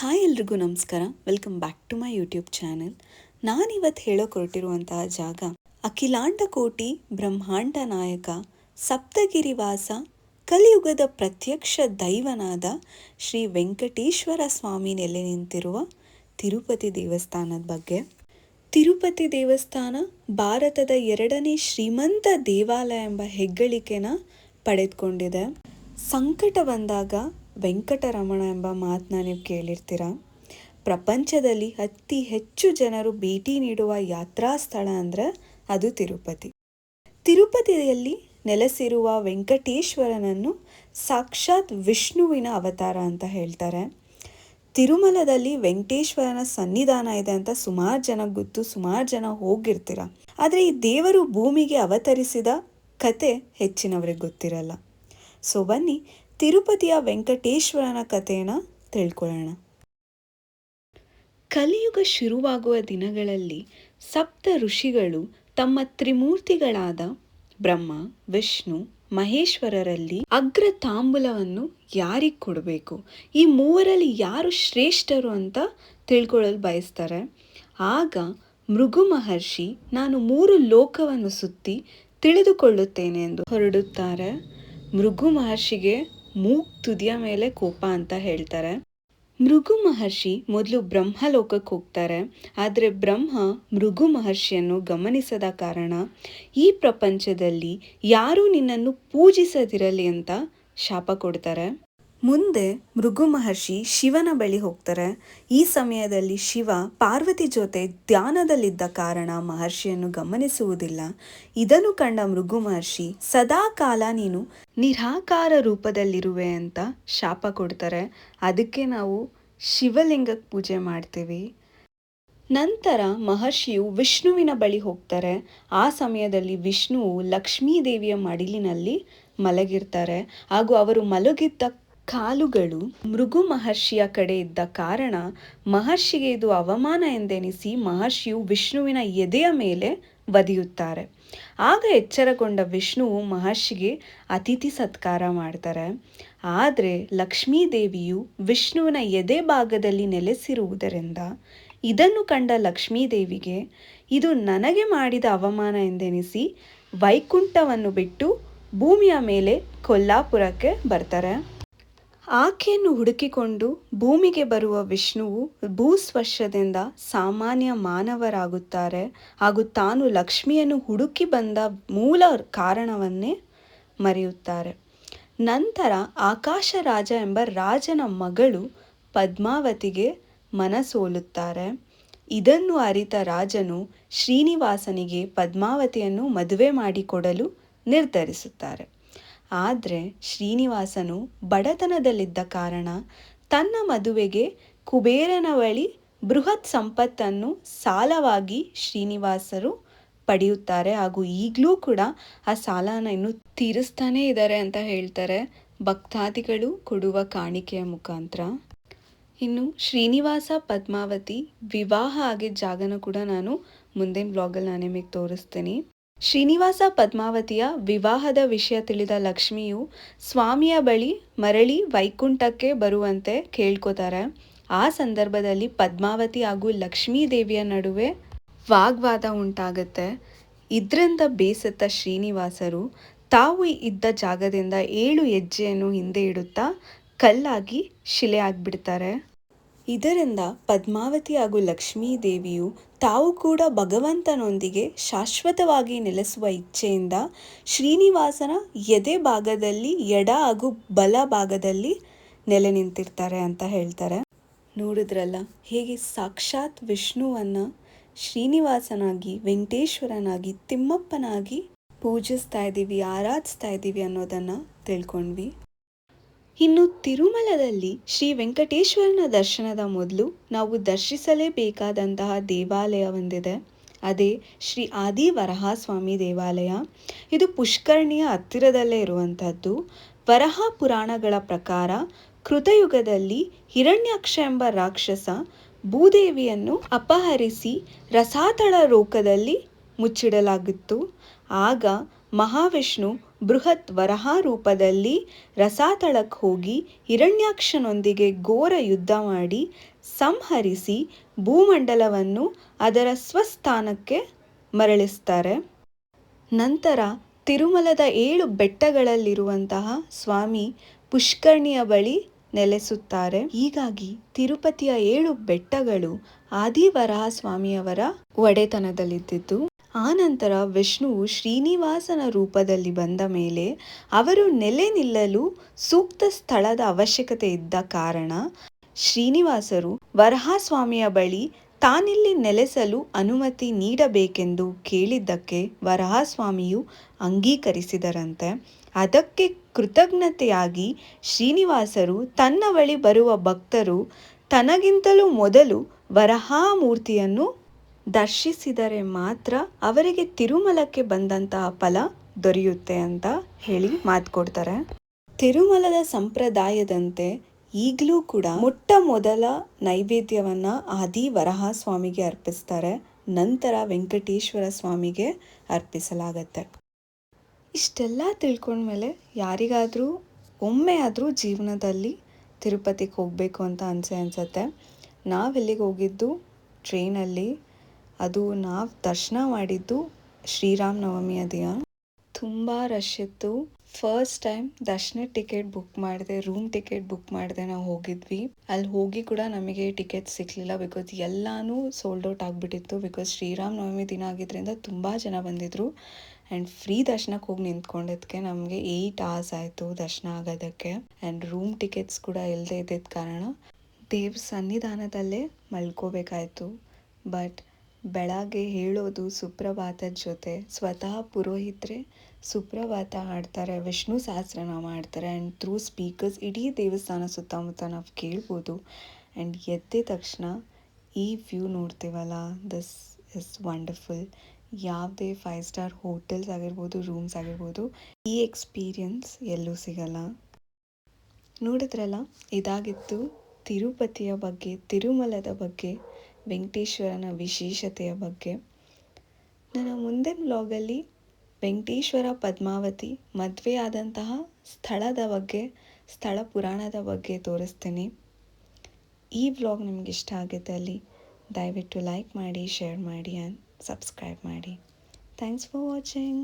Hi ಎಲ್ರಿಗೂ ನಮಸ್ಕಾರ. Welcome back to my YouTube channel ನಾನಿವತ್ತು ಹೇಳೋಕೆ ಹೊರಟಿರುವಂತಹ ಜಾಗ, ಅಖಿಲಾಂಡ ಕೋಟಿ ಬ್ರಹ್ಮಾಂಡ ನಾಯಕ ಸಪ್ತಗಿರಿವಾಸ ಕಲಿಯುಗದ ಪ್ರತ್ಯಕ್ಷ ದೈವನಾದ ಶ್ರೀ ವೆಂಕಟೇಶ್ವರ ಸ್ವಾಮಿ ನೆಲೆ ನಿಂತಿರುವ ತಿರುಪತಿ ದೇವಸ್ಥಾನದ ಬಗ್ಗೆ. ತಿರುಪತಿ ದೇವಸ್ಥಾನ ಭಾರತದ ಎರಡನೇ ಶ್ರೀಮಂತ ದೇವಾಲಯ ಎಂಬ ಹೆಗ್ಗಳಿಕೆನ ಪಡೆದುಕೊಂಡಿದೆ. ಸಂಕಟ ಬಂದಾಗ ವೆಂಕಟರಮಣ ಎಂಬ ಮಾತನ್ನ ನೀವು ಕೇಳಿರ್ತೀರ? ಪ್ರಪಂಚದಲ್ಲಿ ಅತಿ ಹೆಚ್ಚು ಜನರು ಭೇಟಿ ನೀಡುವ ಯಾತ್ರಾ ಸ್ಥಳ ಅಂದರೆ ಅದು ತಿರುಪತಿ. ತಿರುಪತಿಯಲ್ಲಿ ನೆಲೆಸಿರುವ ವೆಂಕಟೇಶ್ವರನನ್ನು ಸಾಕ್ಷಾತ್ ವಿಷ್ಣುವಿನ ಅವತಾರ ಅಂತ ಹೇಳ್ತಾರೆ. ತಿರುಮಲದಲ್ಲಿ ವೆಂಕಟೇಶ್ವರನ ಸನ್ನಿಧಾನ ಇದೆ ಅಂತ ಸುಮಾರು ಜನ ಗೊತ್ತು, ಸುಮಾರು ಜನ ಹೋಗಿರ್ತೀರ. ಆದರೆ ಈ ದೇವರು ಭೂಮಿಗೆ ಅವತರಿಸಿದ ಕತೆ ಹೆಚ್ಚಿನವರಿಗೆ ಗೊತ್ತಿರಲ್ಲ. ಸೊ ಬನ್ನಿ ತಿರುಪತಿಯ ವೆಂಕಟೇಶ್ವರನ ಕಥೆಯನ್ನು ತಿಳ್ಕೊಳ್ಳೋಣ. ಕಲಿಯುಗ ಶುರುವಾಗುವ ದಿನಗಳಲ್ಲಿ ಸಪ್ತ ಋಷಿಗಳು ತಮ್ಮ ತ್ರಿಮೂರ್ತಿಗಳಾದ ಬ್ರಹ್ಮ, ವಿಷ್ಣು, ಮಹೇಶ್ವರರಲ್ಲಿ ಅಗ್ರ ತಾಂಬೂಲವನ್ನು ಯಾರಿಗೆ ಕೊಡಬೇಕು? ಈ ಮೂವರಲ್ಲಿ ಯಾರು ಶ್ರೇಷ್ಠರು ಅಂತ ತಿಳ್ಕೊಳ್ಳಲು ಬಯಸ್ತಾರೆ? ಆಗ ಮೃಗು ಮಹರ್ಷಿ, ನಾನು ಮೂರು ಲೋಕವನ್ನು ಸುತ್ತಿ ತಿಳಿದುಕೊಳ್ಳುತ್ತೇನೆ ಎಂದು ಹೊರಡುತ್ತಾರೆ. ಮೃಗು ಮಹರ್ಷಿಗೆ ಮೂಗ್ ತುದಿಯ ಮೇಲೆ ಕೋಪ ಅಂತ ಹೇಳ್ತಾರೆ. ಮೃಗು ಮಹರ್ಷಿ ಮೊದಲು ಬ್ರಹ್ಮಲೋಕಕ್ಕೆ ಹೋಗ್ತಾರೆ. ಆದರೆ ಬ್ರಹ್ಮ ಮೃಗು ಮಹರ್ಷಿಯನ್ನು ಗಮನಿಸದ ಕಾರಣ ಈ ಪ್ರಪಂಚದಲ್ಲಿ ಯಾರೂ ನಿನ್ನನ್ನು ಪೂಜಿಸದಿರಲಿ ಅಂತ ಶಾಪ ಕೊಡ್ತಾರೆ. ಮುಂದೆ ಮೃಗು ಮಹರ್ಷಿ ಶಿವನ ಬಳಿ ಹೋಗ್ತಾರೆ. ಈ ಸಮಯದಲ್ಲಿ ಶಿವ ಪಾರ್ವತಿ ಜೊತೆ ಧ್ಯಾನದಲ್ಲಿದ್ದ ಕಾರಣ ಮಹರ್ಷಿಯನ್ನು ಗಮನಿಸುವುದಿಲ್ಲ. ಇದನ್ನು ಕಂಡ ಮೃಗು ಮಹರ್ಷಿ, ಸದಾ ಕಾಲ ನೀನು ನಿರಾಕಾರ ರೂಪದಲ್ಲಿರುವೆ ಅಂತ ಶಾಪ ಕೊಡ್ತಾರೆ. ಅದಕ್ಕೆ ನಾವು ಶಿವಲಿಂಗಕ್ಕೆ ಪೂಜೆ ಮಾಡ್ತೀವಿ. ನಂತರ ಮಹರ್ಷಿಯು ವಿಷ್ಣುವಿನ ಬಳಿ ಹೋಗ್ತಾರೆ. ಆ ಸಮಯದಲ್ಲಿ ವಿಷ್ಣುವು ಲಕ್ಷ್ಮೀ ದೇವಿಯ ಮಡಿಲಿನಲ್ಲಿ ಮಲಗಿರ್ತಾರೆ. ಹಾಗೂ ಅವರು ಮಲಗಿದ್ದ ಕಾಲುಗಳು ಮೃಗು ಮಹರ್ಷಿಯ ಕಡೆ ಇದ್ದ ಕಾರಣ ಮಹರ್ಷಿಗೆ ಇದು ಅವಮಾನ ಎಂದೆನಿಸಿ ಮಹರ್ಷಿಯು ವಿಷ್ಣುವಿನ ಎದೆಯ ಮೇಲೆ ಒದೆಯುತ್ತಾರೆ ಆಗ ಎಚ್ಚರಗೊಂಡ ವಿಷ್ಣುವು ಮಹರ್ಷಿಗೆ ಅತಿಥಿ ಸತ್ಕಾರ ಮಾಡ್ತಾರೆ. ಆದರೆ ಲಕ್ಷ್ಮೀ ದೇವಿಯು ವಿಷ್ಣುವಿನ ಎದೆ ಭಾಗದಲ್ಲಿ ನೆಲೆಸಿರುವುದರಿಂದ ಇದನ್ನು ಕಂಡ ಲಕ್ಷ್ಮೀ ದೇವಿಗೆ ಇದು ನನಗೆ ಮಾಡಿದ ಅವಮಾನ ಎಂದೆನಿಸಿ ವೈಕುಂಠವನ್ನು ಬಿಟ್ಟು ಭೂಮಿಯ ಮೇಲೆ ಕೊಲ್ಲಾಪುರಕ್ಕೆ ಬರ್ತಾರೆ. ಆಕೆಯನ್ನು ಹುಡುಕಿಕೊಂಡು ಭೂಮಿಗೆ ಬರುವ ವಿಷ್ಣುವು ಭೂಸ್ಪರ್ಶದಿಂದ ಸಾಮಾನ್ಯ ಮಾನವರಾಗುತ್ತಾರೆ. ಹಾಗೂ ತಾನು ಲಕ್ಷ್ಮಿಯನ್ನು ಹುಡುಕಿ ಬಂದ ಮೂಲ ಕಾರಣವನ್ನೇ ಮರೆಯುತ್ತಾರೆ. ನಂತರ ಆಕಾಶ ರಾಜ ಎಂಬ ರಾಜನ ಮಗಳು ಪದ್ಮಾವತಿಗೆ ಮನಸೋಲುತ್ತಾರೆ. ಇದನ್ನು ಅರಿತ ರಾಜನು ಶ್ರೀನಿವಾಸನಿಗೆ ಪದ್ಮಾವತಿಯನ್ನು ಮದುವೆ ಮಾಡಿಕೊಡಲು ನಿರ್ಧರಿಸುತ್ತಾರೆ. ಆದರೆ ಶ್ರೀನಿವಾಸನು ಬಡತನದಲ್ಲಿದ್ದ ಕಾರಣ ತನ್ನ ಮದುವೆಗೆ ಕುಬೇರನ ಬಳಿ ಬೃಹತ್ ಸಂಪತ್ತನ್ನು ಸಾಲವಾಗಿ ಶ್ರೀನಿವಾಸರು ಪಡೆಯುತ್ತಾರೆ. ಹಾಗೂ ಈಗಲೂ ಕೂಡ ಆ ಸಾಲನ ಇನ್ನು ತೀರಿಸ್ತಾನೇ ಇದ್ದಾರೆ ಅಂತ ಹೇಳ್ತಾರೆ ಭಕ್ತಾದಿಗಳು ಕೊಡುವ ಕಾಣಿಕೆಯ ಮುಖಾಂತರ. ಇನ್ನು ಶ್ರೀನಿವಾಸ ಪದ್ಮಾವತಿ ವಿವಾಹ ಆಗಿದ್ದ ಜಾಗನ ಕೂಡ ನಾನು ಮುಂದಿನ ಬ್ಲಾಗಲ್ಲಿ ನಾನು ನಿಮಗೆ ತೋರಿಸ್ತೀನಿ. ಶ್ರೀನಿವಾಸ ಪದ್ಮಾವತಿಯ ವಿವಾಹದ ವಿಷಯ ತಿಳಿದ ಲಕ್ಷ್ಮಿಯು ಸ್ವಾಮಿಯ ಬಳಿ ಮರಳಿ ವೈಕುಂಠಕ್ಕೆ ಬರುವಂತೆ ಕೇಳ್ಕೋತಾರೆ. ಆ ಸಂದರ್ಭದಲ್ಲಿ ಪದ್ಮಾವತಿ ಹಾಗೂ ಲಕ್ಷ್ಮೀ ದೇವಿಯ ನಡುವೆ ವಾಗ್ವಾದ ಉಂಟಾಗುತ್ತೆ. ಇದರಿಂದ ಬೇಸತ್ತ ಶ್ರೀನಿವಾಸರು ತಾವು ಇದ್ದ ಜಾಗದಿಂದ ಏಳು ಹೆಜ್ಜೆಯನ್ನು ಹಿಂದೆ ಇಡುತ್ತಾ ಕಲ್ಲಾಗಿ ಶಿಲೆ ಆಗ್ಬಿಡ್ತಾರೆ. ಇದರಿಂದ ಪದ್ಮಾವತಿ ಹಾಗೂ ಲಕ್ಷ್ಮೀ ದೇವಿಯು ತಾವು ಕೂಡ ಭಗವಂತನೊಂದಿಗೆ ಶಾಶ್ವತವಾಗಿ ನೆಲೆಸುವ ಇಚ್ಛೆಯಿಂದ ಶ್ರೀನಿವಾಸನ ಎದೆ ಭಾಗದಲ್ಲಿ, ಎಡ ಹಾಗೂ ಬಲ ಭಾಗದಲ್ಲಿ ನೆಲೆ ನಿಂತಿರ್ತಾರೆ ಅಂತ ಹೇಳ್ತಾರೆ. ನೋಡಿದ್ರಲ್ಲ, ಹೇಗೆ ಸಾಕ್ಷಾತ್ ವಿಷ್ಣುವನ್ನು ಶ್ರೀನಿವಾಸನಾಗಿ, ವೆಂಕಟೇಶ್ವರನಾಗಿ, ತಿಮ್ಮಪ್ಪನಾಗಿ ಪೂಜಿಸ್ತಾ ಇದ್ದೀವಿ ಆರಾಧಿಸ್ತಾ ಇದ್ದೀವಿ ಅನ್ನೋದನ್ನು ತಿಳ್ಕೊಂಡ್ವಿ. ಇನ್ನು ತಿರುಮಲದಲ್ಲಿ ಶ್ರೀ ವೆಂಕಟೇಶ್ವರನ ದರ್ಶನದ ಮೊದಲು ನಾವು ದರ್ಶಿಸಲೇಬೇಕಾದಂತಹ ದೇವಾಲಯ ಒಂದಿದೆ. ಅದೇ ಶ್ರೀ ಆದಿ ವರಹಸ್ವಾಮಿ ದೇವಾಲಯ. ಇದು ಪುಷ್ಕರಣಿಯ ಹತ್ತಿರದಲ್ಲೇ ಇರುವಂಥದ್ದು ವರಹ ಪುರಾಣಗಳ ಪ್ರಕಾರ ಕೃತಯುಗದಲ್ಲಿ ಹಿರಣ್ಯಾಕ್ಷ ಎಂಬ ರಾಕ್ಷಸ ಭೂದೇವಿಯನ್ನು ಅಪಹರಿಸಿ ರಸಾತಳ ರೋಕದಲ್ಲಿ ಮುಚ್ಚಿಡಲಾಗಿತ್ತು. ಆಗ ಮಹಾವಿಷ್ಣು ಬೃಹತ್ ವರಹಾರೂಪದಲ್ಲಿ ರಸಾತಳಕ್ಕೆ ಹೋಗಿ ಹಿರಣ್ಯಾಕ್ಷನೊಂದಿಗೆ ಘೋರ ಯುದ್ಧ ಮಾಡಿ ಸಂಹರಿಸಿ ಭೂಮಂಡಲವನ್ನು ಅದರ ಸ್ವಸ್ಥಾನಕ್ಕೆ ಮರಳಿಸ್ತಾರೆ. ನಂತರ ತಿರುಮಲದ ಏಳು ಬೆಟ್ಟಗಳಲ್ಲಿರುವಂತಹ ಸ್ವಾಮಿ ಪುಷ್ಕರ್ಣಿಯ ಬಳಿ ನೆಲೆಸುತ್ತಾರೆ. ಹೀಗಾಗಿ ತಿರುಪತಿಯ ಏಳು ಬೆಟ್ಟಗಳು ಆದಿವರಹ ಸ್ವಾಮಿಯವರ ಒಡೆತನದಲ್ಲಿದ್ದಿದ್ದು ಆನಂತರ ವಿಷ್ಣುವು ಶ್ರೀನಿವಾಸನ ರೂಪದಲ್ಲಿ ಬಂದ ಮೇಲೆ ಅವರು ನೆಲೆ ನಿಲ್ಲಲು ಸೂಕ್ತ ಸ್ಥಳದ ಅವಶ್ಯಕತೆ ಇದ್ದ ಕಾರಣ ಶ್ರೀನಿವಾಸರು ವರಹಾಸ್ವಾಮಿಯ ಬಳಿ ತಾನಿಲ್ಲಿ ನೆಲೆಸಲು ಅನುಮತಿ ನೀಡಬೇಕೆಂದು ಕೇಳಿದ್ದಕ್ಕೆ ವರಹಾಸ್ವಾಮಿಯು ಅಂಗೀಕರಿಸಿದರಂತೆ. ಅದಕ್ಕೆ ಕೃತಜ್ಞತೆಯಾಗಿ ಶ್ರೀನಿವಾಸರು ತನ್ನ ಬಳಿ ಬರುವ ಭಕ್ತರು ತನಗಿಂತಲೂ ಮೊದಲು ವರಹಾಮೂರ್ತಿಯನ್ನು ದರ್ಶಿಸಿದರೆ ಮಾತ್ರ ಅವರಿಗೆ ತಿರುಮಲಕ್ಕೆ ಬಂದಂತಹ ಫಲ ದೊರೆಯುತ್ತೆ ಅಂತ ಹೇಳಿ ಮಾತು ಕೊಡ್ತಾರೆ. ತಿರುಮಲದ ಸಂಪ್ರದಾಯದಂತೆ ಈಗಲೂ ಕೂಡ ಮೊಟ್ಟ ಮೊದಲ ನೈವೇದ್ಯವನ್ನ ಆದಿ ವರಹ ಸ್ವಾಮಿಗೆ ಅರ್ಪಿಸ್ತಾರೆ. ನಂತರ ವೆಂಕಟೇಶ್ವರ ಸ್ವಾಮಿಗೆ ಅರ್ಪಿಸಲಾಗತ್ತೆ. ಇಷ್ಟೆಲ್ಲ ತಿಳ್ಕೊಂಡ್ಮೇಲೆ ಯಾರಿಗಾದರೂ ಒಮ್ಮೆ ಆದರೂ ಜೀವನದಲ್ಲಿ ತಿರುಪತಿಗೆ ಹೋಗಬೇಕು ಅಂತ ಅನಿಸೆ ಅನಿಸತ್ತೆ. ನಾವೆಲ್ಲಿಗೆ ಹೋಗಿದ್ದು ಟ್ರೈನಲ್ಲಿ ಅದು ನಾವು ದರ್ಶನ ಮಾಡಿದ್ದು ಶ್ರೀರಾಮ್ ನವಮಿಯ ದಿನ ತುಂಬ ರಶ್ ಇತ್ತು. ಫಸ್ಟ್ ಟೈಮ್ ದರ್ಶನ ಟಿಕೆಟ್ ಬುಕ್ ಮಾಡಿದೆ ರೂಮ್ ಟಿಕೆಟ್ ಬುಕ್ ಮಾಡಿದೆ ನಾವು ಹೋಗಿದ್ವಿ. ಅಲ್ಲಿ ಹೋಗಿ ಕೂಡ ನಮಗೆ ಟಿಕೆಟ್ ಸಿಕ್ಕಲಿಲ್ಲ ಬಿಕಾಸ್ ಎಲ್ಲಾನು ಸೋಲ್ಡ್ ಔಟ್ ಆಗಿಬಿಟ್ಟಿತ್ತು ಬಿಕಾಸ್ ಶ್ರೀರಾಮ್ ನವಮಿ ದಿನ ಆಗಿದ್ದರಿಂದ ತುಂಬ ಜನ ಬಂದಿದ್ದರು ಆ್ಯಂಡ್ ಫ್ರೀ ದರ್ಶನಕ್ಕೆ ಹೋಗಿ ನಿಂತ್ಕೊಂಡಿದ್ದಕ್ಕೆ ನಮಗೆ ಏಯ್ಟ್ ಅವರ್ಸ್ ಆಯಿತು ದರ್ಶನ ಆಗೋದಕ್ಕೆ. ಆ್ಯಂಡ್ ರೂಮ್ ಟಿಕೆಟ್ಸ್ ಕೂಡ ಇಲ್ಲದೆ ಇದ್ದಿದ್ದ ಕಾರಣ ದೇವ್ರ ಸನ್ನಿಧಾನದಲ್ಲೇ ಮಲ್ಕೋಬೇಕಾಯಿತು. ಬಟ್ ಬೆಳಗ್ಗೆ ಹೇಳೋದು ಸುಪ್ರಭಾತದ ಜೊತೆ. ಸ್ವತಃ ಪುರೋಹಿತರೆ ಸುಪ್ರಭಾತ ಹಾಡ್ತಾರೆ, ವಿಷ್ಣು ಸಹಸ್ರನಾಮ ಮಾಡ್ತಾರೆ ಆ್ಯಂಡ್ ಥ್ರೂ ಸ್ಪೀಕರ್ಸ್ ಇಡೀ ದೇವಸ್ಥಾನ ಸುತ್ತಮುತ್ತ ನಾವು ಕೇಳ್ಬೋದು. ಆ್ಯಂಡ್ ಎದ್ದ ತಕ್ಷಣ ಈ ವ್ಯೂ ನೋಡ್ತೀವಲ್ಲ ದಿಸ್ ಇಸ್ ವಂಡರ್ಫುಲ್ ಯಾವುದೇ ಫೈವ್ ಸ್ಟಾರ್ ಹೋಟೆಲ್ಸ್ ಆಗಿರ್ಬೋದು ರೂಮ್ಸ್ ಆಗಿರ್ಬೋದು, ಈ ಎಕ್ಸ್ಪೀರಿಯನ್ಸ್ ಎಲ್ಲೂ ಸಿಗಲ್ಲ. ನೋಡಿದ್ರಲ್ಲ, ಇದಾಗಿತ್ತು ತಿರುಪತಿಯ ಬಗ್ಗೆ, ತಿರುಮಲದ ಬಗ್ಗೆ. ವೆಂಕಟೇಶ್ವರನ ವಿಶೇಷತೆಯ ಬಗ್ಗೆ. ನನ್ನ ಮುಂದಿನ ವ್ಲಾಗಲ್ಲಿ ವೆಂಕಟೇಶ್ವರ ಪದ್ಮಾವತಿ ಮದುವೆಯಾದಂತಹ ಸ್ಥಳದ ಬಗ್ಗೆ, ಸ್ಥಳ ಪುರಾಣದ ಬಗ್ಗೆ ತೋರಿಸ್ತೀನಿ. ಈ ವ್ಲಾಗ್ ನಿಮ್ಗೆ ಇಷ್ಟ ಆಗಿದೆ ಅಲ್ಲಿ ದಯವಿಟ್ಟು ಲೈಕ್ ಮಾಡಿ ಶೇರ್ ಮಾಡಿ ಆ್ಯಂಡ್ ಸಬ್ಸ್ಕ್ರೈಬ್ ಮಾಡಿ. Thanks for watching